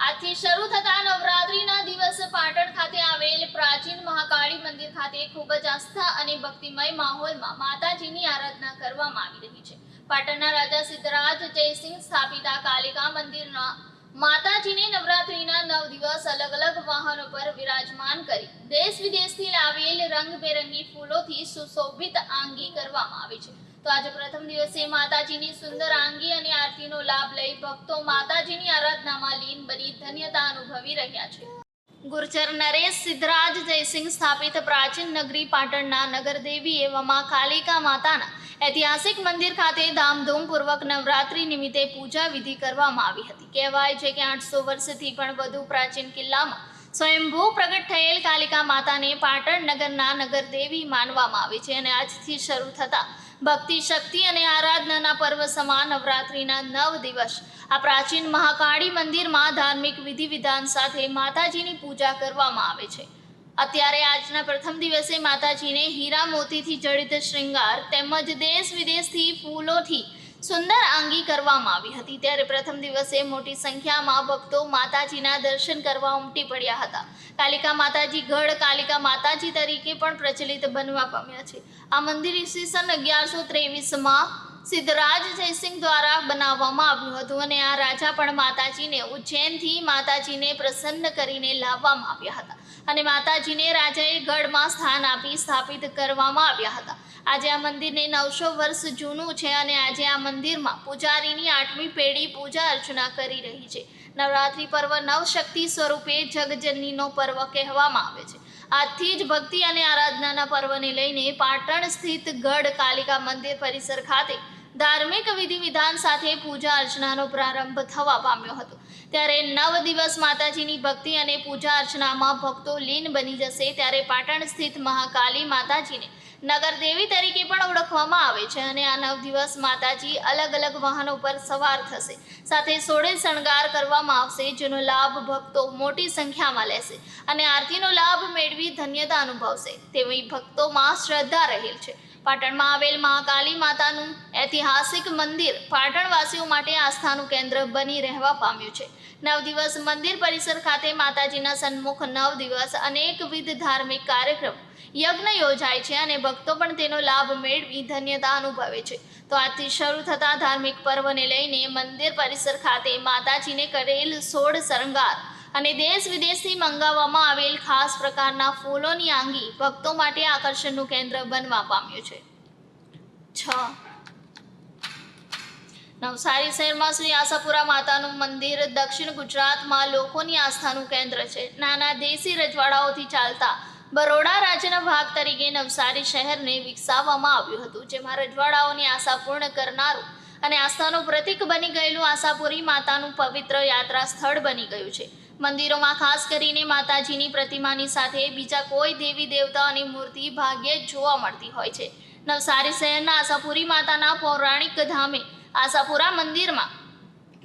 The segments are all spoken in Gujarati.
આજથી શરૂ થતા નવરાત્રીના દિવસ પાટણ ખાતે આવેલ પ્રાચીન મહાકાળી મંદિર ખાતે ખૂબ જ આસ્થા અને ભક્તિમય માહોલમાં માતાજીની આરાધના કરવામાં આવી રહી છે. પાટણના રાજા સિદ્ધરાજ જયસિંહ સ્થાપિત કાલિકા મંદિરના માતાજીને નવરાત્રીના નવ દિવસ અલગ અલગ વાહનો પર વિરાજમાન કરી દેશ વિદેશથી લાવેલ રંગબેરંગી ફૂલોથી સુશોભિત આંગી કરવામાં આવી છે. તો આજે પ્રથમ દિવસે માતાજીની સુંદર આંગી અને આરતીનો લાભ લઈ ભક્તો માતાજીની આરાધનામાં લીન બની ધન્યતા અનુભવી રહ્યા છે. ગુર્જર નરેશ સિદ્ધરાજ જયસિંહ સ્થાપિત પ્રાચીન નગરી પાટણના નગરદેવી એવા માં કાલિકા માતાના ઐતિહાસિક મંદિર ખાતે ધામધૂમપૂર્વક નવરાત્રી નિમિત્તે પૂજા વિધિ કરવામાં આવી હતી. કહેવાય છે કે આઠસો વર્ષથી પણ વધુ પ્રાચીન કિલ્લામાં સ્વયંભૂ પ્રગટ થયેલ કાલિકા માતાને પાટણ નગરના નગરદેવી માનવામાં આવે છે અને આજથી શરૂ થતા ભક્તિ, શક્તિ અને આરાધનાના પર્વ સમાન નવરાત્રિના નવ દિવસ. આ પ્રાચીન મહાકાળી મંદિરમાં ધાર્મિક વિધિ વિધાન સાથે માતાજીની પૂજા કરવામાં આવે છે. અત્યારે આજના પ્રથમ દિવસે માતાજીને હીરા મોતીથી જડિત શ્રૃંગાર તેમજ દેશ વિદેશથી ફૂલોથી સુંદર આંગી કરવામાં આવી હતી. ત્યારે પ્રથમ દિવસે મોટી સંખ્યામાં ભક્તો માતાજીના દર્શન કરવા ઉમટી પડ્યા હતા. કાલિકા માતાજી ગઢ કાલિકા માતાજી તરીકે પણ પ્રચલિત બનવા પામ્યા છે. આ મંદિર ઈસવીસન અગિયારસો ત્રેવીસમાં સિદ્ધરાજ જયસિંહ દ્વારા બનાવવામાં આવ્યું હતું અને આ રાજા પણ માતાજીને ઉજ્જૈનથી માતાજીને પ્રસન્ન કરીને લાવવામાં આવ્યા હતા. અને માતાજીને રાજાએ ગઢમાં સ્થાન આપી સ્થાપિત કરવામાં આવ્યા હતા. આજે આ મંદિરને નવસો વર્ષ જૂનું છે અને આજે આ મંદિરમાં પૂજારીની આઠમી પેઢી પૂજા અર્ચના કરી રહી છે. નવરાત્રિ પર્વ નવશક્તિ સ્વરૂપે જગજનનીનો પર્વ કહેવામાં આવે છે. આજથી જ ભક્તિ અને આરાધનાના પર્વને લઈને પાટણ સ્થિત ગઢ કાલિકા મંદિર પરિસર ખાતે ધાર્મિક વિધિ વિધાન સાથે પૂજા અર્ચનાનો પ્રારંભ થવા પામ્યો હતો. ત્યારે નવ દિવસ માતાજીની ભક્તિ અને પૂજા અર્ચનામાં ભક્તો લીન બની જશે ત્યારે પાટણ સ્થિત મહાકાલી માતાજીને નગરદેવી તરીકે પણ ઓળખવામાં આવે છે અને આ નવ દિવસ માતાજી અલગ અલગ વાહનો પર સવાર થશે. સાથે સોળે શણગાર કરવામાં આવશે, જેનો લાભ ભક્તો મોટી સંખ્યામાં લેશે અને આરતીનો લાભ મેળવી ધન્યતા અનુભવશે. તેવી ભક્તોમાં શ્રદ્ધા રહેલ છે. પાટણમાં આવેલ મહાકાલી માતાનું ઐતિહાસિક મંદિર પાટણવાસીઓ માટે આસ્થાનું કેન્દ્ર બની રહેવા પામ્યું છે. નવ દિવસ મંદિર પરિસર ખાતે માતાજીના સન્મુખ નવ દિવસ અનેકવિધ ધાર્મિક કાર્યક્રમ યજ્ઞ યોજાય છે અને ભક્તો પણ તેનો લાભ મેળવી ધન્યતા અનુભવે છે. તો આજથી શરૂ થતા ધાર્મિક પર્વને લઈને મંદિર પરિસર ખાતે માતાજીને કરેલ સોળ શણગાર અને દેશ વિદેશથી મંગાવવામાં આવેલ ખાસ પ્રકારના ફૂલોની આંગી ભક્તો માટે આકર્ષણનું કેન્દ્ર બનવા પામ્યું છે. છ. નવસારી શહેરમાં શ્રી આશાપુરા માતાનું મંદિર દક્ષિણ ગુજરાતમાં લોકોની આસ્થાનું કેન્દ્ર છે. નાના દેશી રજવાડાઓથી ચાલતા બરોડા રાજ્યના ભાગ તરીકે નવસારી શહેરને વિકસાવવામાં આવ્યું હતું, જેમાં રજવાડાઓની આશા પૂર્ણ કરનારું અને આસ્થાનું પ્રતીક બની ગયેલું આશાપુરી માતાનું પવિત્ર યાત્રા સ્થળ બની ગયું છે. મંદિરોમાં ખાસ કરીને માતાજીની પ્રતિમાની સાથે બીજા કોઈ દેવી દેવતાઓની મૂર્તિ ભાગ્યે જ જોવા મળતી હોય છે. નવસારી શહેરના આશાપુરી માતાના પૌરાણિક ધામે આશાપુરા મંદિરમાં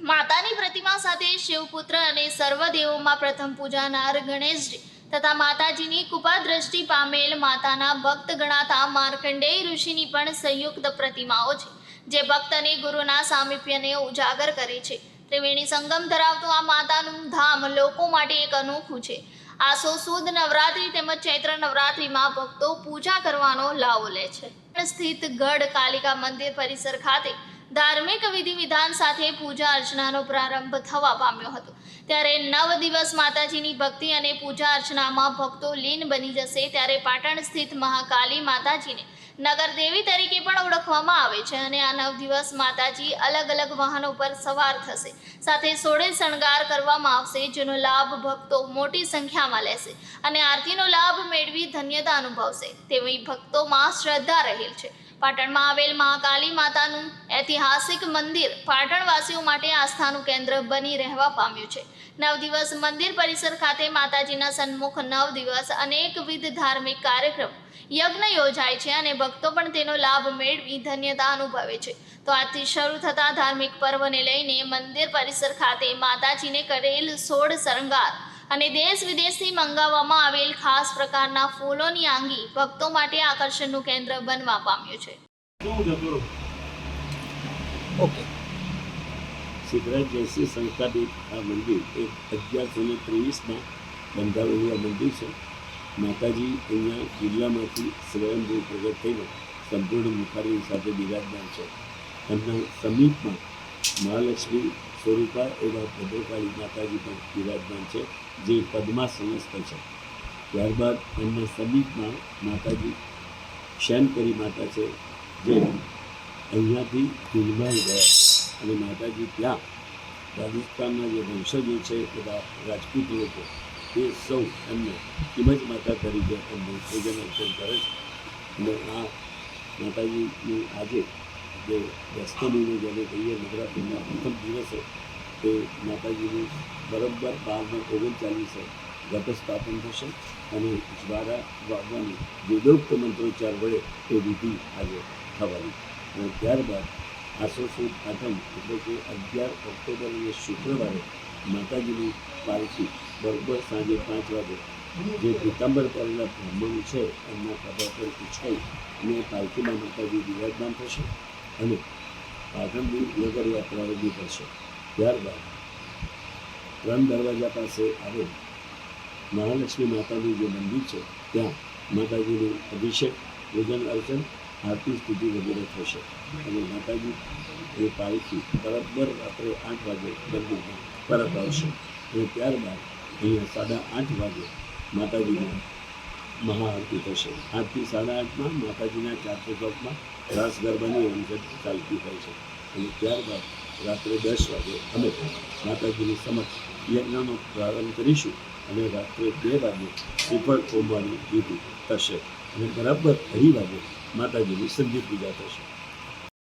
માતાની પ્રતિમા સાથે શિવપુત્ર અને સર્વદેવોમાં પ્રથમ પૂજાનાર ગણેશજી તથા માતાજીની કૃપા દ્રષ્ટિ પામેલ માતાના ભક્ત ગણાતા માર્કંડેય ઋષિની પણ સંયુક્ત પ્રતિમાઓ છે. જે ભક્તની ગુરુના સામીપ્યને ઉજાગર કરે છે. ત્રિવેણી સંગમ ધરાવતું આ માતાનું ધામ લોકો માટે એક અનોખું છે. આસો સુદ નવરાત્રિ તેમજ ચૈત્ર નવરાત્રિમાં ભક્તો પૂજા કરવાનો લાવો લે છે. સ્થિત ગઢ કાલિકા મંદિર પરિસર ખાતે ધાર્મિક વિધિ વિધાન સાથે પૂજા અર્ચનાનો પ્રારંભ થવા પામ્યો હતો. ત્યારે નવ દિવસ માતાજીની ભક્તિ અને પૂજા અર્ચનામાં ભક્તો લીન બની જશે ત્યારે પાટણ સ્થિત મહાકાલી માતાજીને નગરદેવી તરીકે પણ ઓળખવામાં આવે છે અને આ નવ દિવસ માતાજી અલગ અલગ વાહનો પર સવાર થશે. સાથે સોળે શણગાર કરવામાં આવશે, જેનો લાભ ભક્તો મોટી સંખ્યામાં લેશે અને આરતીનો લાભ મેળવી ધન્યતા અનુભવશે. તેવી ભક્તોમાં શ્રદ્ધા રહેલ છે. પાટણમાં આવેલ મહાકાલી માતાનું ઐતિહાસિક મંદિર પાટણવાસીઓ માટે આસ્થાનું કેન્દ્ર બની રહેવા પામ્યું છે. નવ દિવસ મંદિર પરિસર ખાતે માતાજીના સન્મુખ નવ દિવસ અનેકવિધ ધાર્મિક કાર્યક્રમ યજ્ઞ યોજાય છે અને ભક્તો પણ તેનો લાભ મેળવી ધન્યતા અનુભવે છે. તો આજથી શરૂ થતા ધાર્મિક પર્વને લઈને મંદિર પરિસર ખાતે માતાજીને કરેલ સોળ શણગાર અને દેશ વિદેશથી મંગાવવામાં આવેલ ખાસ પ્રકારના ફૂલોની આંગી ભક્તો માટે આકર્ષણનું કેન્દ્ર બનવા પામ્યું છે. ઓકે. સિદ્ધરાજ જયસિંહ સંસ્થાપિત આ મંદિર એક અગિયારસો ને ત્રેવીસમાં બંધાવેલું આ મંદિર છે. માતાજી અહીંયા જિલ્લામાંથી સ્વયંભૂ પ્રગટ થઈને સંપૂર્ણ મુખારી સાથે બિરાજમાન છે. એમના સમીપમાં મહાલક્ષ્મી સ્વરૂપા એવા ભદ્રકાળી માતાજી પણ બિરાજમાન છે, જે પદ્માસનસ્થ છે. ત્યારબાદ એમના સમીપમાં માતાજી શયનકરી માતા છે, જે અહીંયાથી દિલમાલ ગયા અને માતાજી ત્યાં રાજસ્થાનના જે વંશજો છે બધા રાજપૂત લોકો એ સૌ એમને. કિમજ માતા તરીકે એમને પૂજન અર્ચન કરે છે. અને આ માતાજીનું આજે જે દસમીનો જેને કહીએ નવરાત્રિના પ્રથમ દિવસે, તે માતાજીનું બરાબર બારને ઓગણચાલીસે ઘટસ્થાપન થશે અને જ્વારા વાગવાની વેદોક્ત મંત્રોચ્ચાર વડે એ વિધિ આજે થવાની. અને ત્યારબાદ આસો સુદ આઠમ એટલે કે અગિયાર ઓક્ટોબર શુક્રવારે માતાજીની પાલખી બરોબર સાંજે પાંચ વાગે. જે પીતાંબર કરેલા બ્રાહ્મણ છે, એમના ખભા પર ઉછાઈ અને પાલખીમાં માતાજી વિરાજમાન થશે અને પાટણની નગર યાત્રા રજૂ કરશે ત્યારબાદ ત્રણ દરવાજા પાસે આવેલ મહાલક્ષ્મી માતાનું જે મંદિર છે, ત્યાં માતાજીનું અભિષેક પૂજન અર્ચન, આરતી, સ્તુતિ વગેરે થશે. અને માતાજી એ પાલખી બરાબર રાત્રે આઠ વાગે મંદિરમાં પરત આવશે. અને ત્યારબાદ અહીંયા સાડા આઠ વાગે માતાજીના મહાઆરતી થશે. આઠથી સાડા આઠમાં માતાજીના ચારસો ચોકમાં રાસ ગરબાની રમઝટ ચાલતી હોય છે. અને ત્યારબાદ રાત્રે દસ વાગે અમે માતાજીની સમક્ષ યજ્ઞનો પ્રારંભ કરીશું અને રાત્રે બે વાગે ઉપર હોમવાની વિધિ થશે. અને બરાબર અઢી વાગે માતાજીની સંધિ પૂજા થશે.